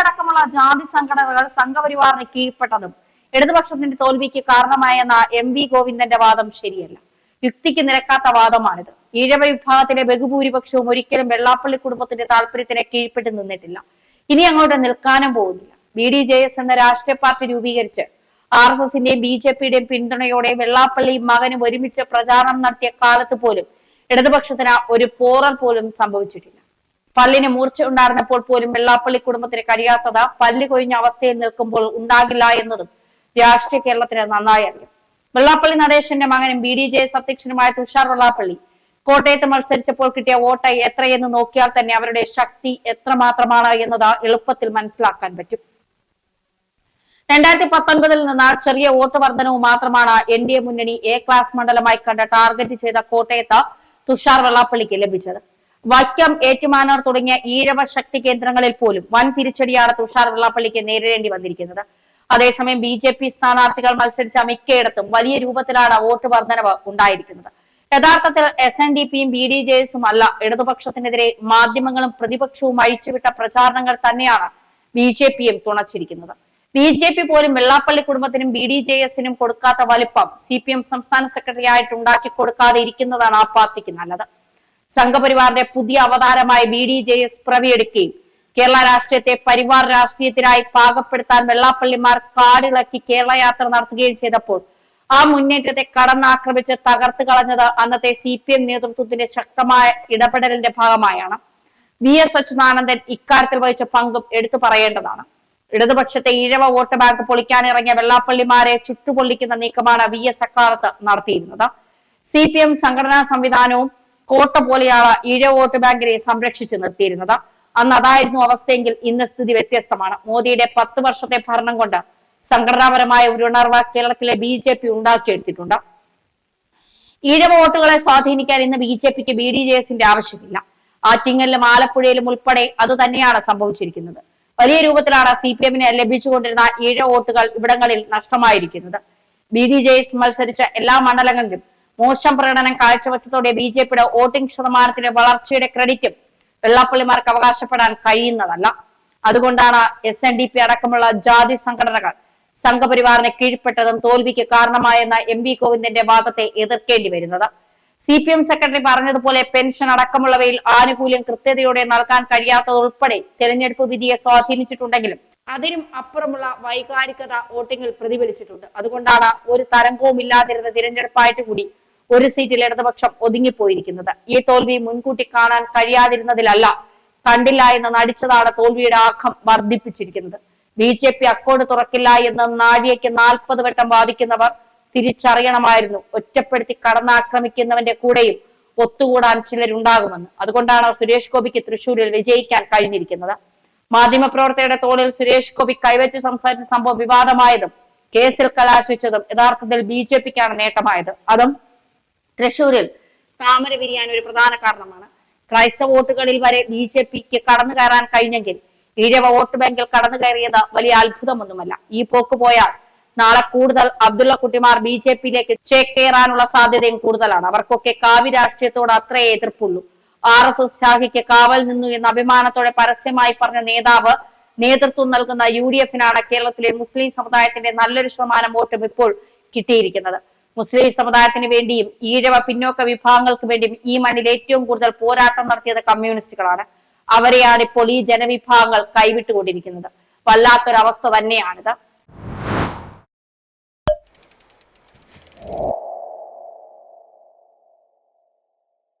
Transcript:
അടക്കമുള്ള ജാതി സംഘടനകൾ സംഘപരിവാറിന് കീഴ്പ്പെട്ടതും ഇടതുപക്ഷത്തിന്റെ തോൽവിക്ക് കാരണമായെന്ന എം വി ഗോവിന്ദന്റെ വാദം ശരിയല്ല. യുക്തിക്ക് നിരക്കാത്ത വാദമാണിത്. ഈഴവ വിഭാഗത്തിലെ ബഹുഭൂരിപക്ഷവും ഒരിക്കലും വെള്ളാപ്പള്ളി കുടുംബത്തിന്റെ താല്പര്യത്തിന് കീഴ്പ്പെട്ട് നിന്നിട്ടില്ല. ഇനി അങ്ങോട്ട് നിൽക്കാനും പോകുന്നില്ല. ബി ഡി ജെ എസ് എന്ന രാഷ്ട്രീയ പാർട്ടി രൂപീകരിച്ച് ആർ എസ് എസിന്റെയും ബി ജെ പിയുടെയും പിന്തുണയോടെ വെള്ളാപ്പള്ളിയും മകനും ഒരുമിച്ച് പ്രചാരണം നടത്തിയ കാലത്ത് പോലും ഇടതുപക്ഷത്തിന് ഒരു പോറൽ പോലും സംഭവിച്ചിട്ടില്ല. പല്ലിന് മൂർച്ച ഉണ്ടായിരുന്നപ്പോൾ പോലും വെള്ളാപ്പള്ളി കുടുംബത്തിന് കഴിയാത്തത് പല്ല് കൊഴിഞ്ഞ അവസ്ഥയിൽ നിൽക്കുമ്പോൾ ഉണ്ടാകില്ല എന്നതും രാഷ്ട്രീയ കേരളത്തിന് നന്നായി അറിയാം. വെള്ളാപ്പള്ളി നടേശന്റെ മകനും ബി ഡി ജെ എസ് അധ്യക്ഷനുമായ തുഷാർ വെള്ളാപ്പള്ളി കോട്ടയത്ത് മത്സരിച്ചപ്പോൾ കിട്ടിയ വോട്ട് എത്രയെന്ന് നോക്കിയാൽ തന്നെ അവരുടെ ശക്തി എത്രമാത്രമാണ് എന്നത് എളുപ്പത്തിൽ മനസ്സിലാക്കാൻ പറ്റും. രണ്ടായിരത്തി പത്തൊൻപതിൽ നിന്ന് ചെറിയ വോട്ട് വർധനവും മാത്രമാണ് എൻ ഡി എ മുന്നണി എ ക്ലാസ് മണ്ഡലമായി കണ്ട ടാർഗറ്റ് ചെയ്ത കോട്ടയത്ത് തുഷാർ വെള്ളാപ്പള്ളിക്ക് ലഭിച്ചത്. വൈക്കം ഏറ്റുമാനൂർ തുടങ്ങിയ ഈഴവ ശക്തി കേന്ദ്രങ്ങളിൽ പോലും വൻ തിരിച്ചടിയാണ് തുഷാർ വെള്ളാപ്പള്ളിക്ക് നേരിടേണ്ടി വന്നിരിക്കുന്നത്. അതേസമയം ബി ജെ പി സ്ഥാനാർത്ഥികൾ മത്സരിച്ച മിക്കയിടത്തും വലിയ രൂപത്തിലാണ് വോട്ട് വർധനവ് ഉണ്ടായിരിക്കുന്നത്. യഥാർത്ഥത്തിൽ എസ് എൻ ഡി പിയും ബി ഡി ജെ എസും അല്ല ഇടതുപക്ഷത്തിനെതിരെ മാധ്യമങ്ങളും പ്രതിപക്ഷവും അഴിച്ചുവിട്ട പ്രചാരണങ്ങൾ തന്നെയാണ് ബി ജെ പിയും തുണച്ചിരിക്കുന്നത്. ബി ജെ പി പോലും വെള്ളാപ്പള്ളി കുടുംബത്തിനും ബി ഡി ജെ എസിനും കൊടുക്കാത്ത വലിപ്പം സി പി എം സംസ്ഥാന സെക്രട്ടറി ആയിട്ട് ഉണ്ടാക്കി കൊടുക്കാതെ ഇരിക്കുന്നതാണ് ആ പാർട്ടിക്ക് നല്ലത്. സംഘപരിവാറിന്റെ പുതിയ അവതാരമായി ബി ഡി ജെ എസ് പ്രവിയെടുക്കുകയും കേരള രാഷ്ട്രീയത്തെ പരിവാർ രാഷ്ട്രീയത്തിനായി പാകപ്പെടുത്താൻ വെള്ളാപ്പള്ളിമാർ കാടിളക്കി കേരള യാത്ര നടത്തുകയും ചെയ്തപ്പോൾ ആ മുന്നേറ്റത്തെ കടന്നാക്രമിച്ച് തകർത്ത് കളഞ്ഞത് അന്നത്തെ സി പി എം നേതൃത്വത്തിന്റെ ശക്തമായ ഇടപെടലിന്റെ ഭാഗമായാണ്. വി എസ് അച്യുതാനന്ദൻ ഇക്കാര്യത്തിൽ വഹിച്ച പങ്കും എടുത്തു പറയേണ്ടതാണ്. ഇടതുപക്ഷത്തെ ഈഴവ വോട്ട് ബാങ്ക് പൊളിക്കാനിറങ്ങിയ വെള്ളാപ്പള്ളിമാരെ ചുട്ടുപൊള്ളിക്കുന്ന നീക്കമാണ് വി എസ് അക്കാലത്ത് നടത്തിയിരുന്നത്. സി പി എം സംഘടനാ സംവിധാനവും കോട്ട പോലെയാണ് ഇഴ വോട്ട് ബാങ്കിനെ സംരക്ഷിച്ചു നിർത്തിയിരുന്നത്. അന്ന് അതായിരുന്നു അവസ്ഥയെങ്കിൽ ഇന്ന് സ്ഥിതി വ്യത്യസ്തമാണ്. മോദിയുടെ പത്ത് വർഷത്തെ ഭരണം കൊണ്ട് സംഘടനാപരമായ ഒരു ഉണർവ് കേരളത്തിലെ ബി ജെ പി ഉണ്ടാക്കിയെടുത്തിട്ടുണ്ട്. ഈഴവ വോട്ടുകളെ സ്വാധീനിക്കാൻ ഇന്ന് ബി ജെ പിക്ക് ബി ഡി ജെ എസിന്റെ ആവശ്യമില്ല. ആറ്റിങ്ങലിലും ആലപ്പുഴയിലും ഉൾപ്പെടെ അത് തന്നെയാണ് സംഭവിച്ചിരിക്കുന്നത്. വലിയ രൂപത്തിലാണ് സി പി എമ്മിന് ലഭിച്ചുകൊണ്ടിരുന്ന ഈഴ വോട്ടുകൾ ഇവിടങ്ങളിൽ നഷ്ടമായിരിക്കുന്നത്. ബി ഡി ജെ എസ് മത്സരിച്ച എല്ലാ മണ്ഡലങ്ങളിലും മോശം പ്രകടനം കാഴ്ചവെച്ചതോടെ ബി ജെ പിയുടെ വോട്ടിംഗ് ശതമാനത്തിന്റെ വളർച്ചയുടെ ക്രെഡിറ്റും വെള്ളാപ്പള്ളിമാർക്ക് അവകാശപ്പെടാൻ കഴിയുന്നതല്ല. അതുകൊണ്ടാണ് എസ് എൻ ഡി പി അടക്കമുള്ള ജാതി സംഘടനകൾ സംഘപരിവാറിന് കീഴ്പ്പെട്ടതും തോൽവിക്ക് കാരണമായെന്ന എം വി ഗോവിന്ദന്റെ വാദത്തെ എതിർക്കേണ്ടി വരുന്നത്. സി പി എം സെക്രട്ടറി പറഞ്ഞതുപോലെ പെൻഷൻ അടക്കമുള്ളവയിൽ ആനുകൂല്യം കൃത്യതയോടെ നൽകാൻ കഴിയാത്തതുൾപ്പെടെ തെരഞ്ഞെടുപ്പ് വിധിയെ സ്വാധീനിച്ചിട്ടുണ്ടെങ്കിലും അതിനും അപ്പുറമുള്ള വൈകാരികത വോട്ടിങ്ങിൽ പ്രതിഫലിച്ചിട്ടുണ്ട്. അതുകൊണ്ടാണ് ഒരു തരംഗവും ഇല്ലാതിരുന്ന തിരഞ്ഞെടുപ്പായിട്ട് കൂടി ഒരു സീറ്റിൽ ഇടതുപക്ഷം ഒതുങ്ങിപ്പോയിരിക്കുന്നത്. ഈ തോൽവി മുൻകൂട്ടി കാണാൻ കഴിയാതിരുന്നതിലല്ല കണ്ടില്ല എന്ന് നടിച്ചതാണ് തോൽവിയുടെ ആഘം വർദ്ധിപ്പിച്ചിരിക്കുന്നത്. ബി ജെ പി അക്കോട് തുറക്കില്ല എന്ന് നാഴികയ്ക്ക് നാൽപ്പത് വട്ടം വാദിക്കുന്നവർ തിരിച്ചറിയണമായിരുന്നു. ഒറ്റപ്പെടുത്തി കടന്നാക്രമിക്കുന്നവന്റെ കൂടെയും ഒത്തുകൂടാൻ ചിലരുണ്ടാകുമെന്ന്. അതുകൊണ്ടാണ് സുരേഷ് ഗോപിക്ക് തൃശൂരിൽ വിജയിക്കാൻ കഴിഞ്ഞിരിക്കുന്നത്. മാധ്യമപ്രവർത്തകരുടെ തോളിൽ സുരേഷ് ഗോപി കൈവച്ച് സംസാരിച്ച സംഭവം വിവാദമായതും കേസിൽ കലാശിച്ചതും യഥാർത്ഥത്തിൽ ബി ജെ പിക്കാണ് നേട്ടമായത്. അതും തൃശൂരിൽ താമര വിരിയാൻ ഒരു പ്രധാന കാരണമാണ്. ക്രൈസ്തവ വോട്ടുകളിൽ വരെ ബി ജെ പിക്ക് കടന്നു കയറാൻ കഴിഞ്ഞെങ്കിൽ ഈഴവ വോട്ട് ബാങ്കിൽ കടന്നു കയറിയത് വലിയ അത്ഭുതമൊന്നുമല്ല. ഈ പോക്ക് പോയാൽ നാളെ കൂടുതൽ അബ്ദുള്ള കുട്ടിമാർ ബി ജെ പിയിലേക്ക് ചേക്കേറാനുള്ള സാധ്യതയും കൂടുതലാണ്. അവർക്കൊക്കെ കാവ്യ രാഷ്ട്രീയത്തോട് അത്രേ എതിർപ്പുള്ളൂ. ആർ എസ് എസ് ശാഖയ്ക്ക് കാവൽ നിന്നു എന്ന അഭിമാനത്തോടെ പരസ്യമായി പറഞ്ഞ നേതാവ് നേതൃത്വം നൽകുന്ന യു ഡി എഫിനാണ് കേരളത്തിലെ മുസ്ലിം സമുദായത്തിന്റെ നല്ലൊരു ശതമാനം വോട്ടും ഇപ്പോൾ കിട്ടിയിരിക്കുന്നത്. മുസ്ലിം സമുദായത്തിന് വേണ്ടിയും ഈഴവ പിന്നോക്ക വിഭാഗങ്ങൾക്ക് വേണ്ടിയും ഈ മണ്ണിൽ ഏറ്റവും കൂടുതൽ പോരാട്ടം നടത്തിയത് കമ്മ്യൂണിസ്റ്റുകളാണ്. അവരെയാണ് ഇപ്പോൾ ഈ ജനവിഭാഗങ്ങൾ കൈവിട്ടുകൊണ്ടിരിക്കുന്നത്. വല്ലാത്തൊരവസ്ഥ തന്നെയാണിത്.